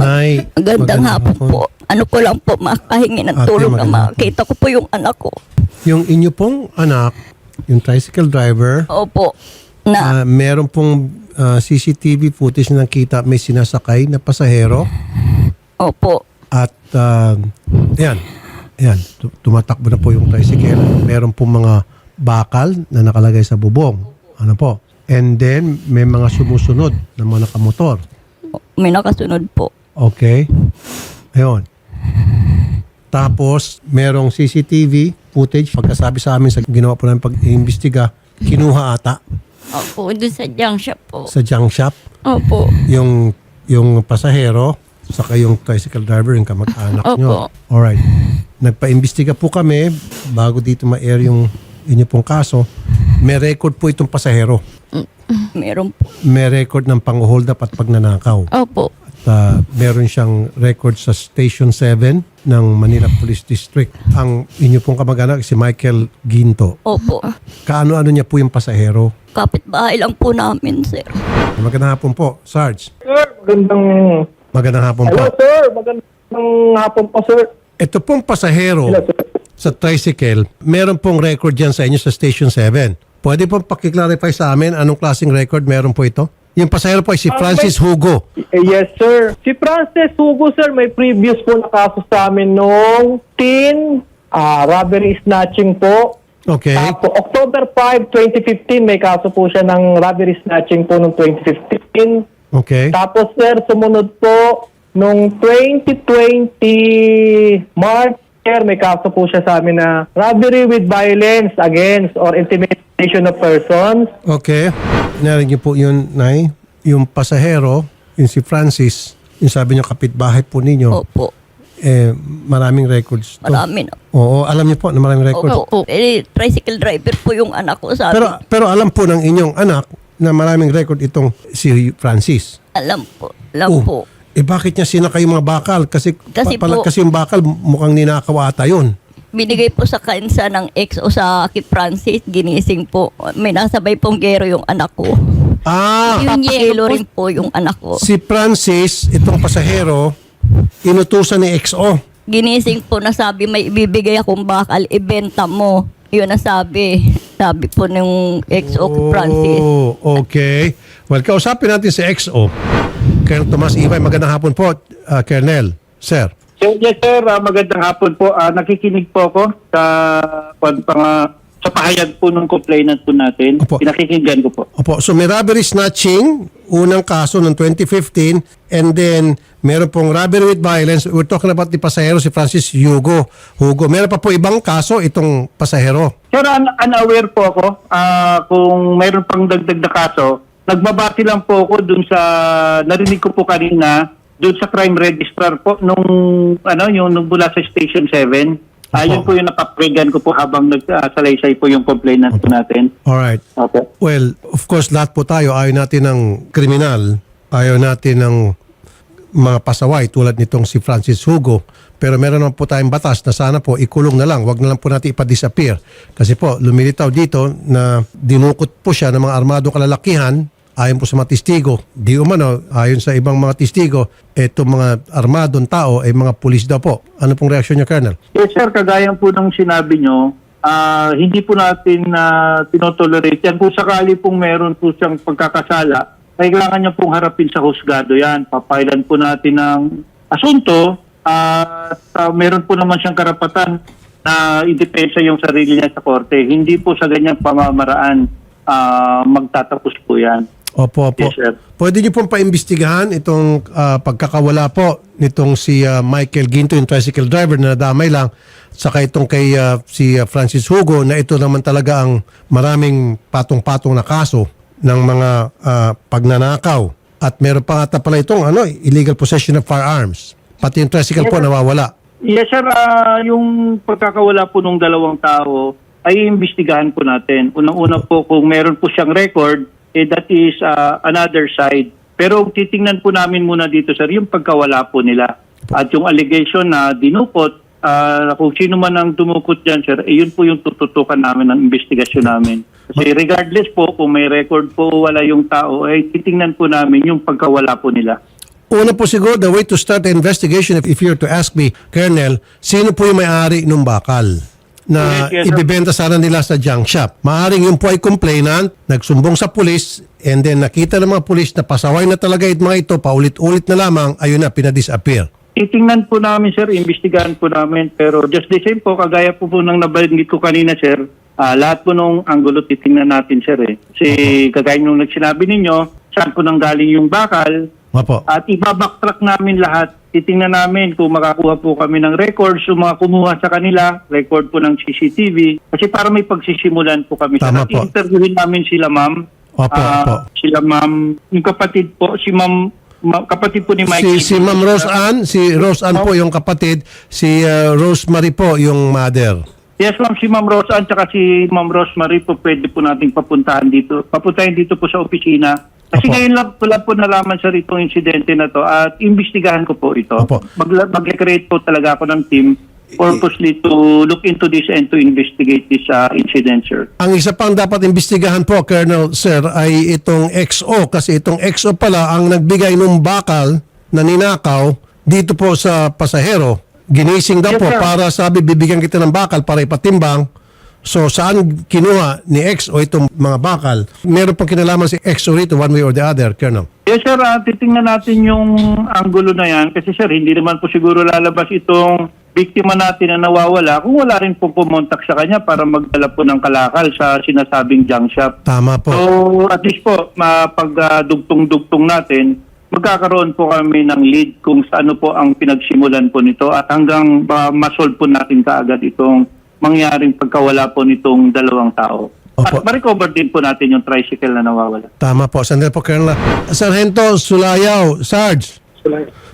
Nay, Magandang hapon po. Ano ko lang po makahingi ng Ate, tulong na magandang hapon. ko po yung anak ko. Yung inyo pong anak, yung tricycle driver, Opo. Na ah, meron pong ah, CCTV footage na nakita may sinasakay na pasahero opo. at uh, yan, yan, tu- tumatakbo na po yung tricycle. Meron pong mga bakal na nakalagay sa bubong. Ano po? And then, may mga sumusunod na mga nakamotor. May nakasunod po. Okay? Ayun. Tapos, merong CCTV footage. Pagkasabi sa amin sa ginawa po namin pag-iimbestiga, kinuha ata Opo, doon sa junk shop po. sa junk shop Opo. yung yung pasahero saka yung tricycle driver yung kamag-anak nyo. Opo. Alright. Nagpa-imbestiga po kami bago dito ma-air yung inyo pong kaso. May record po itong pasahero. Meron po. May record ng pang-hold up at pagnanakaw. Opo. At uh, meron siyang record sa Station 7 ng Manila Police District. Ang inyo pong kamag-anak si Michael Ginto. Opo. Kaano-ano niya po yung pasahero? Kapit-bahay lang po namin, sir. Magandang hapon po, Sarge. Sir, magandang... Magandang hapon po. Hello, sir. Magandang hapon po, sir. Ito pong pasahero Hello, sir. sa tricycle, meron pong record dyan sa inyo sa Station 7. Pwede pong pakiclarify sa amin anong klaseng record meron po ito? Yung pasahero po ay si Francis Hugo. Eh, Yes, sir. Si Frances Hugo, sir, may previous po na kaso sa amin noong teen ah, robbery snatching po. Okay. Tapo, October 5, 2015, may kaso po siya ng robbery snatching po noong 2015. Okay. Tapos, sir, sumunod po nung 2020 March, sir, may kaso po siya sa amin na robbery with violence against or intimidation of persons. Okay. Narinig niyo po yun, Nay. Yung pasahero, yung si Francis, yung sabi niyo kapitbahay po ninyo, Opo. eh, maraming records to. Marami na. Oo, alam niyo po na maraming records. Opo. Eh, tricycle driver po yung anak ko sa Pero, pero alam po ng inyong anak na maraming record itong si Francis. Alam po. Alam Oh, po. Eh bakit niya sinakay yung mga bakal? Kasi, Kasi pa- pala- po- kasi yung bakal mukhang ninakaw ata yun. Binigay po sa kansa ng ex o sa kay Francis, ginising po. May nasabay pong gero yung anak ko. Ah, Yung Papakilo rin po yung anak ko. si Francis, itong pasahero, inutusan ni XO. Ginising po na sabi may ibibigay akong bakal, ibenta mo. Yun ang sabi. Sabi po ng ex o kay Francis. Oh, okay. Well, kausapin natin si XO. Colonel Tomas Ibay, magandang hapon po, uh, Colonel. Sir. Sir, yes sir, Ah, magandang hapon po. Ah, nakikinig po ako sa pang, sa pahayag po ng complainant po natin. Opo. Pinakikinggan ko po. Opo, so may robbery snatching, unang kaso ng 2015, and then meron pong robbery with violence. We're talking about the pasahero, si Francis Hugo. Hugo. Meron pa po ibang kaso itong pasahero. Sir, un- unaware po ako ah, kung mayroon pang dagdag na kaso. Nagbabati lang po ako dun sa narinig ko po kanina dun sa crime registrar po nung ano yung nung mula sa station 7. Ayun Opo. po yung napapakinggan ko po habang nagsalaysay po yung complainant po natin. Alright. Okay. Well, of course, lahat po tayo, ayaw natin ng kriminal, ayaw natin ng mga pasaway tulad nitong si Francis Hugo. Pero meron naman po tayong batas na sana po ikulong na lang. Huwag na lang po natin ipa-disappear. Kasi po, lumilitaw dito na dinukot po siya ng mga armadong kalalakihan ayon po sa mga testigo. Di umano, ayon sa ibang mga testigo, itong mga armadong tao ay mga pulis daw po. Ano pong reaksyon niya, Colonel? Yes sir, kagaya po ng sinabi nyo, ah, hindi po natin na tinotolerate yan. Kung sakali pong meron po siyang pagkakasala, kailangan niya pong harapin sa husgado yan. Papailan po natin ng asunto at ah, meron po naman siyang karapatan na idepensa yung sarili niya sa korte. Hindi po sa ganyang pamamaraan ah, magtatapos po yan. Opo, opo. Yes, sir. Pwede niyo pong paimbestigahan itong ah, pagkakawala po nitong si ah, Michael Ginto, yung tricycle driver na nadamay lang, saka itong kay ah, si ah, Francis Hugo na ito naman talaga ang maraming patong-patong na kaso ng mga ah, pagnanakaw. At meron pa nga pala itong ano, illegal possession of firearms. Pati yung tricycle po nawawala. Yes sir, Ah, yung pagkakawala po ng dalawang tao ay imbestigahan po natin. Unang-una po kung meron po siyang record, eh, that is ah, another side. Pero titingnan po namin muna dito sir, yung pagkawala po nila. At yung allegation na dinukot, ah, kung sino man ang dumukot dyan sir, eh, yun po yung tututukan namin ng investigasyon namin. Kasi regardless po kung may record po o wala yung tao, ay titingnan po namin yung pagkawala po nila. Una po siguro, the way to start the investigation, if, if you're to ask me, Colonel, sino po yung may-ari ng bakal na Yes, yes, sir. ibibenta sana nila sa junk shop? Maaring yung po ay complainant, nagsumbong sa pulis, and then nakita ng mga pulis na pasaway na talaga itong mga ito, paulit-ulit na lamang, ayun na, pinadisappear. Titingnan po namin, sir, imbestigahan po namin. Pero just the same po, kagaya po po ng nabanggit ko kanina, sir, ah, lahat po nung anggulo titingnan natin, sir. Eh. Kasi kagaya nung nagsinabi ninyo, saan po nanggaling yung bakal, Opo. at ibabacktrack namin lahat. Titingnan namin kung makakuha po kami ng records, yung mga kumuha sa kanila, record po ng CCTV. Kasi para may pagsisimulan po kami. Tama At po. interviewin namin sila, ma'am. Opo, Ah, opo. Sila, ma'am. Yung kapatid po, si ma'am, ma- kapatid po ni Mikey. Si, si Ma'am Rose Ann, si Rose Ann po yung kapatid, si uh, Rosemary po yung mother. Yes, ma'am, si Ma'am Rose at saka si Ma'am Rosemary po pwede po nating papuntahan dito. Papuntahin dito po sa opisina. Kasi Opo. ngayon lang lang po nalaman sa itong insidente na to at imbestigahan ko po ito. Opo. Mag- mag-create po talaga ako ng team purposely to look into this and to investigate this uh, incident, sir. Ang isa pang dapat imbestigahan po, Colonel Sir, ay itong XO kasi itong XO pala ang nagbigay ng bakal na ninakaw dito po sa pasahero. Ginising daw Yes, po sir. para sabi bibigyan kita ng bakal para ipatimbang. So saan kinuha ni XO itong mga bakal? Meron pang kinalaman si XO rito one way or the other, Colonel. Yes, sir. ah, titingnan natin yung anggulo na yan. Kasi, sir, hindi naman po siguro lalabas itong biktima natin na nawawala kung wala rin po pumontak sa kanya para magdala po ng kalakal sa sinasabing junk shop. Tama po. So, at least po, mapag-dugtong-dugtong natin, magkakaroon po kami ng lead kung sa ano po ang pinagsimulan po nito at hanggang uh, masolve po natin kaagad itong mangyaring pagkawala po nitong dalawang tao. Opo. At ma-recover din po natin yung tricycle na nawawala. Tama po. Sandali po, Colonel. Sargento Sulayaw, Sarge.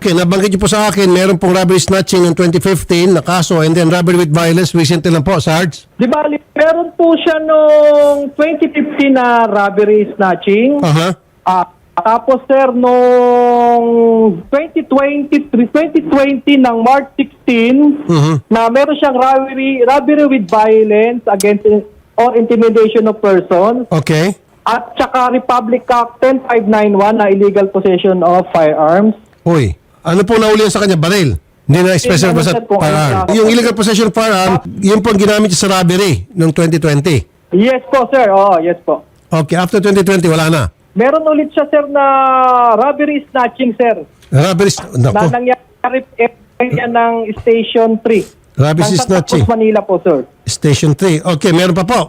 Okay, nabanggit niyo po sa akin, meron pong robbery snatching noong 2015 na kaso and then robbery with violence recently lang po, Sarge. Di ba, meron po siya nung 2015 na robbery snatching. Aha. Ah, tapos sir, nung 2020, 2020 ng March 16, Mhm. na meron siyang robbery, robbery with violence against or intimidation of persons. Okay. At saka Republic Act 10591 na illegal possession of firearms. Uy, ano po naulihan sa kanya? Baril. Hindi na special Hindi ba sa naman, sir, kung ano firearm? na- Yung illegal possession of firearm, yun po ang ginamit niya sa robbery noong 2020. Yes po, sir. Oo, yes po. Okay, after 2020, wala na. Meron ulit siya, sir, na robbery snatching, sir. Robbery, Na nako, nangyari area ng Station 3. Robbery snatching. Cruz, Manila po, sir. Station 3. Okay, meron pa po.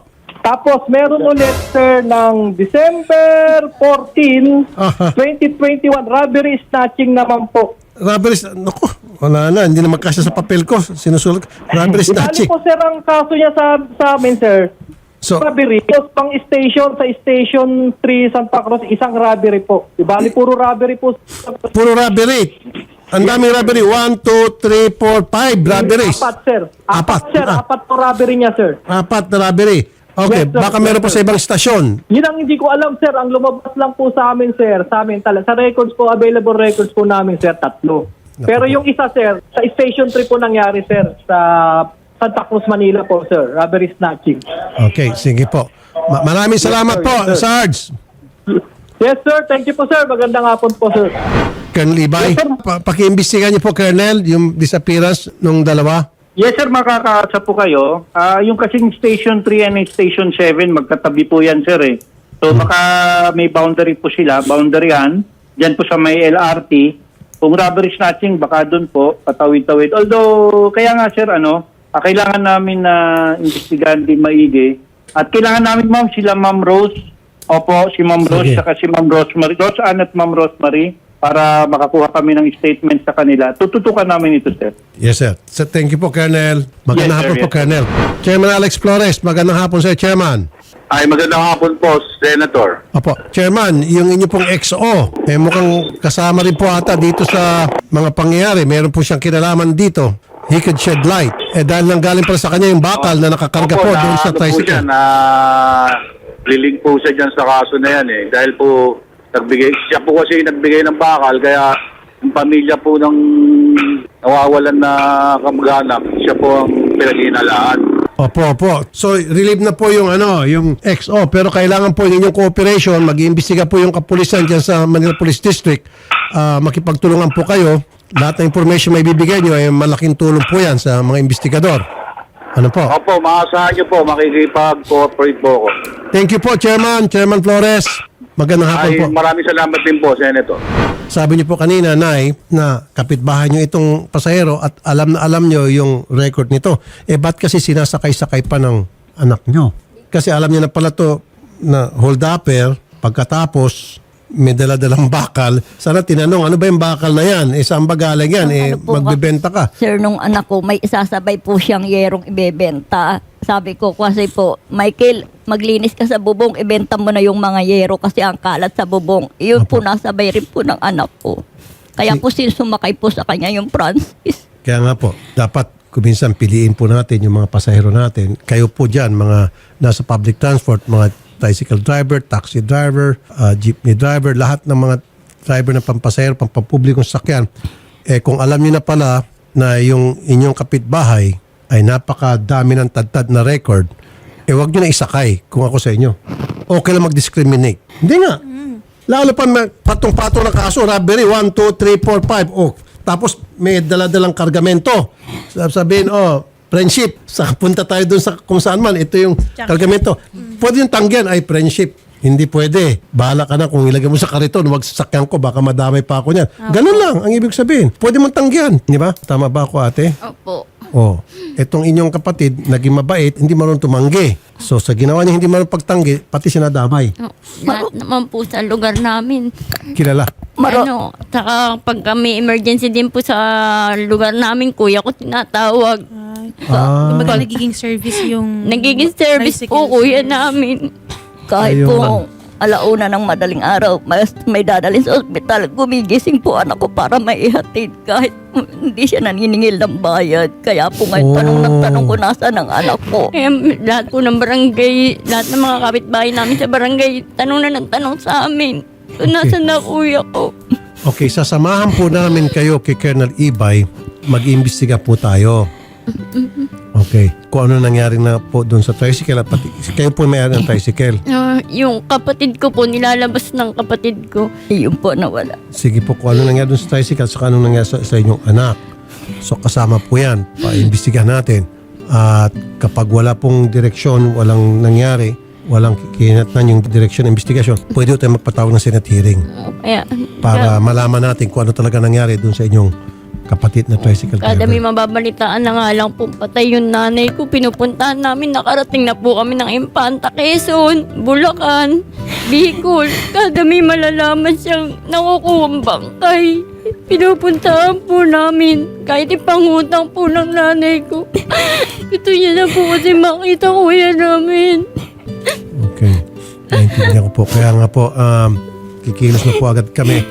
Tapos meron ulit, sir, ng December 14, Aha. 2021, robbery snatching naman po. Robbery, nako, wala na. Hindi na magkasya sa papel ko. Sinusulat. Robbery Ibali snatching. po, sir, ang kaso niya sa, sa amin, sir. So, robbery. Pang station sa Station 3 Santa Cruz, isang robbery po. Ibali, puro robbery po. puro robbery. Ang daming robbery. 1, 2, 3, 4, 5 robberies. Apat, sir. Apat, Apat. sir. Ah. Apat po robbery niya, sir. Apat na robbery. Okay, Yes, sir. baka meron pa sa ibang stasyon. Yun ang hindi ko alam, sir. Ang lumabas lang po sa amin, sir. Sa amin talaga. Sa records po, available records po namin, sir, tatlo. Pero yung isa, sir, sa Station 3 po nangyari, sir. Sa Santa Cruz, Manila po, sir. Robbery snatching. Okay, sige po. Ma- maraming salamat sir. po. Sarge. Yes, sir. Thank you po, sir. Magandang hapon po, sir. Colonel Ibay, pa- pakiimbestigahan niyo po, Colonel, yung disappearance nung dalawa. Yes sir, makakaasa po kayo. Ah, yung kasing Station 3 and Station 7, magkatabi po yan sir eh. So baka may boundary po sila, boundaryan. Diyan po sa may LRT. Kung robbery snatching, baka doon po, patawid-tawid. Although, kaya nga sir, ano, ah, kailangan namin na imbestigahan din maigi. At kailangan namin ma'am, sila ma'am Rose. Opo, si ma'am Rose, Sige. saka si ma'am Rosemary. Rose Ann at ma'am Rosemary para makakuha kami ng statement sa kanila. Tututukan namin ito sir. Yes, sir. So, thank you po, Colonel. Magandang Yes, sir. hapon po, Yes, sir. Colonel. Chairman Alex Flores, magandang hapon, sir, Chairman. Ay, magandang hapon po, Senator. Opo. Chairman, yung inyo pong XO, eh mukhang kasama rin po ata dito sa mga pangyayari. Meron po siyang kinalaman dito. He could shed light. Eh dahil nang galing pala sa kanya yung bakal na nakakarga po doon sa ano po siya, tricycle. na liling po siya dyan sa kaso na yan eh. Dahil po, nagbigay, siya po kasi yung nagbigay ng bakal, kaya yung pamilya po ng nawawalan na kamag-anak, siya po ang pinaghinalaan. Opo, opo. So, relieve na po yung ano, yung XO. Pero kailangan po yung inyong cooperation. Mag-iimbestiga po yung kapulisan dyan sa Manila Police District ah, makipagtulungan po kayo. Lahat ng information may bibigay nyo ay malaking tulong po yan sa mga investigador. Ano po? Opo, maasahan niyo po, makikipag-cooperate po ako. Thank you po, Chairman. Chairman Flores. Magandang hapon Ay, po. maraming salamat din po, Senator. Sabi niyo po kanina, Nay, na kapitbahay niyo itong pasahero at alam na alam niyo yung record nito. Eh, ba't kasi sinasakay-sakay pa ng anak niyo? Kasi alam niyo na pala to na hold upper, pagkatapos may dala-dalang bakal. Sana tinanong, ano ba yung bakal na yan? Eh, saan ba galing yan? Eh, Ano po, magbebenta ka. Sir, nung anak ko, may isasabay po siyang yerong ibebenta. Sabi ko kasi po, Michael, maglinis ka sa bubong, ibenta mo na yung mga yero kasi ang kalat sa bubong. Iyon po nasabay rin po ng anak ko. Kaya Si- po sinumakay po sa kanya yung Francis. Kaya nga po, dapat kuminsan piliin po natin yung mga pasahero natin. Kayo po dyan, mga nasa public transport, mga tricycle driver, taxi driver, uh, jeepney driver, lahat ng mga driver ng pampasahero, pampapublikong sakyan. Eh kung alam niyo na pala na yung inyong kapitbahay ay napakadami ng tadtad na record, eh wag niyo na isakay kung ako sa inyo. Okay lang mag-discriminate. Hindi nga. Lalo pa patong-patong na kaso, robbery, 1, 2, 3, 4, 5. Oh, tapos may dala-dalang kargamento. Sab- Sabihin, oh, friendship, sa punta tayo dun sa kung saan man, ito yung kargamento. Pwede yung tanggihan, ay friendship. Hindi pwede. Bahala ka na kung ilagay mo sa kariton, wag sasakyan ko, baka madamay pa ako niyan. Ganun lang ang ibig sabihin. Pwede mong tanggihan. Di ba? Tama ba ako ate? Opo. Oh, etong inyong kapatid, naging mabait, hindi marunong tumanggi. So sa ginawa niya hindi marunong pagtanggi, pati sinadamay. Lahat naman po sa lugar namin. Kilala. Maro- ano, saka pag kami emergency din po sa lugar namin, kuya ko tinatawag. Ah. Kumbaga nagiging service yung... Nagiging service po kuya service. namin. Kahit Ayun. Alauna ng madaling araw, mas may dadalhin sa ospital, gumigising po anak ko para maihatid kahit hindi siya naniningil ng bayad. Kaya po ngayon tanong ng tanong ko nasa ng anak ko. Kaya lahat po ng barangay, lahat ng mga kapitbahay namin sa barangay, tanong na ng tanong sa amin. Kung nasan na kuya ko. Okay, sasamahan po namin kayo kay Colonel Ibay. Mag-iimbestiga po tayo. Okay. Kung ano nangyari na po doon sa tricycle at pati kayo po may ng tricycle. Ah, yung kapatid ko po, nilalabas ng kapatid ko. Iyon po nawala. Sige po kung ano nangyari doon sa tricycle sa anong nangyari sa, sa inyong anak. So kasama po yan. Pa-imbestigahan natin. At kapag wala pong direksyon, walang nangyari, walang kinatnan yung direksyon ng investigasyon, pwede po tayo magpatawag ng Senate hearing Kaya, para malaman natin kung ano talaga nangyari doon sa inyong kapatid na tricycle Kada driver. may mababalitaan na nga lang po patay yung nanay ko. Pinupuntahan namin. Nakarating na po kami ng Impanta, Quezon, Bulacan, Bicol. Kada may malalaman siyang nakukuha bangkay. Pinupuntahan po namin. Kahit ipangutang po ng nanay ko. Gusto niya na po kasi makita kuya namin. Okay. Naintindihan ko po. Kaya nga po, um, kikilos na po agad kami.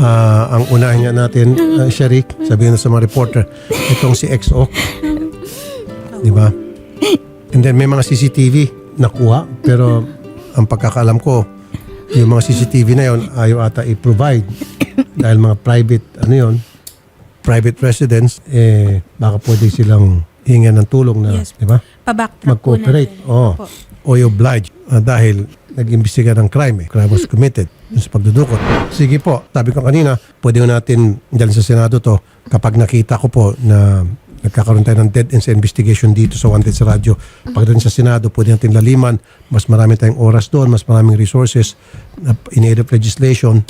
Ah, ang unahin nga natin, uh, Sharik, sabihin na sa mga reporter, itong si XO. Di ba? And then may mga CCTV nakuha, pero ang pagkakaalam ko, yung mga CCTV na yon ayaw ata i-provide dahil mga private, ano yon private residence, eh, baka pwede silang hingan ng tulong na, Yes. di ba? Pa-backtrack po mag-cooperate. natin. Oo. Opo. O oblige ah, dahil nag-imbestiga ng crime eh. Crime was committed dun sa pagdudukot. Sige po, sabi ko kanina, pwede natin dyan sa Senado to kapag nakita ko po na nagkakaroon tayo ng dead ends investigation dito sa Wanted sa Radyo. Pagdating sa Senado, pwede natin laliman. Mas marami tayong oras doon, mas maraming resources in aid of legislation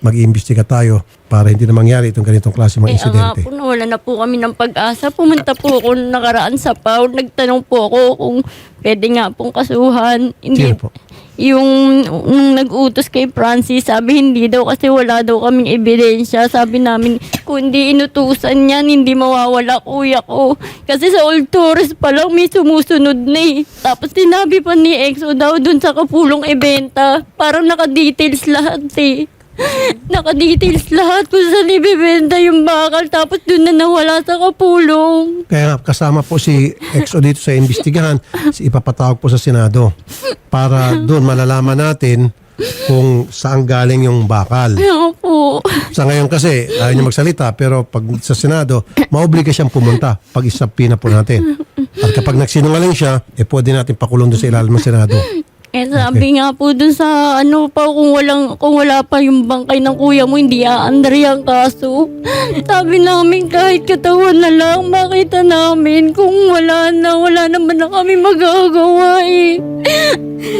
mag-iimbestiga tayo para hindi na mangyari itong ganitong klase mga Eh, insidente. po, nawala na po kami ng pag-asa. Pumunta po ako nakaraan sa PAW. Nagtanong po ako kung pwede nga pong kasuhan. Hindi, Sino po? Yung nung nag-utos kay Francis, sabi hindi daw kasi wala daw kaming ebidensya. Sabi namin, kung hindi inutusan yan, hindi mawawala kuya ko. Kasi sa Old Tourist pa lang may sumusunod na eh. Tapos sinabi pa ni EXO daw dun sa kapulong ibenta. Parang naka-details lahat eh. Naka-details lahat kung saan ibibenta yung bakal. Tapos dun na nawala sa kapulong. Kaya nga, kasama po si EXO dito sa imbestigahan, si ipapatawag po sa Senado para doon malalaman natin kung saan galing yung bakal. Kaya po. Sa ngayon kasi, ayaw niya magsalita, pero pag sa Senado, maobliga siyang pumunta pag isapi na po natin. At kapag nagsinungaling siya, eh pwede natin pakulong doon sa ilalim ng Senado. Eh sabi nga po dun sa ano pa kung walang kung wala pa yung bangkay ng kuya mo hindi aandar yung kaso. Sabi namin kahit katawan na lang makita namin kung wala na wala naman na kami magagawa eh.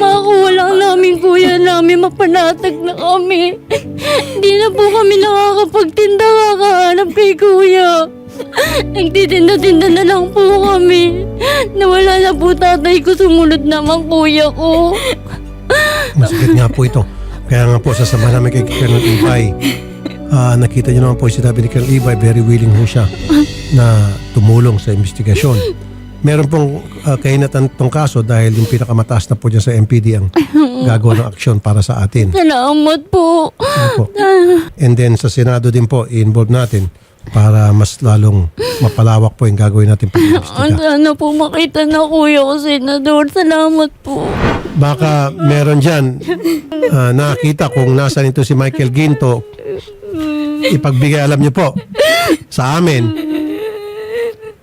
Makuha lang namin kuya namin mapanatag na kami. Hindi na po kami nakakapagtinda kakahanap kay kuya. Nagtitinda-tinda na lang po kami. Nawala na po tatay ko, sumunod naman kuya ko. Masakit nga po ito. Kaya nga po, sasama namin kay Colonel Ibay. Ah, nakita niyo naman po yung sinabi ni Colonel Ibay, very willing ho siya na tumulong sa investigasyon. Meron pong uh, kahinatan itong kaso dahil yung pinakamataas na po dyan sa MPD ang gagawa ng aksyon para sa atin. Salamat po. Ano po? And then sa Senado din po, i-involve natin para mas lalong mapalawak po yung gagawin natin pag-investiga. Sana po makita na kuya ko, Senador. Salamat po. Baka meron dyan ah, nakita kung nasan ito si Michael Ginto. Ipagbigay alam niyo po sa amin.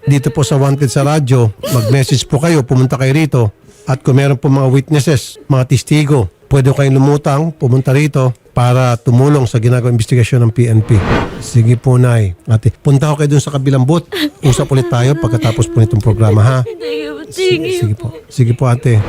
Dito po sa Wanted sa radyo, mag-message po kayo, pumunta kayo rito. At kung meron po mga witnesses, mga testigo, pwede kayong lumutang, pumunta rito para tumulong sa ginagawang investigasyon ng PNP. Sige po, Nay. Ate, punta ko kayo dun sa kabilang booth. Usap ulit tayo pagkatapos po nitong programa, ha? Sige, Sige, sige po. Sige po, ate.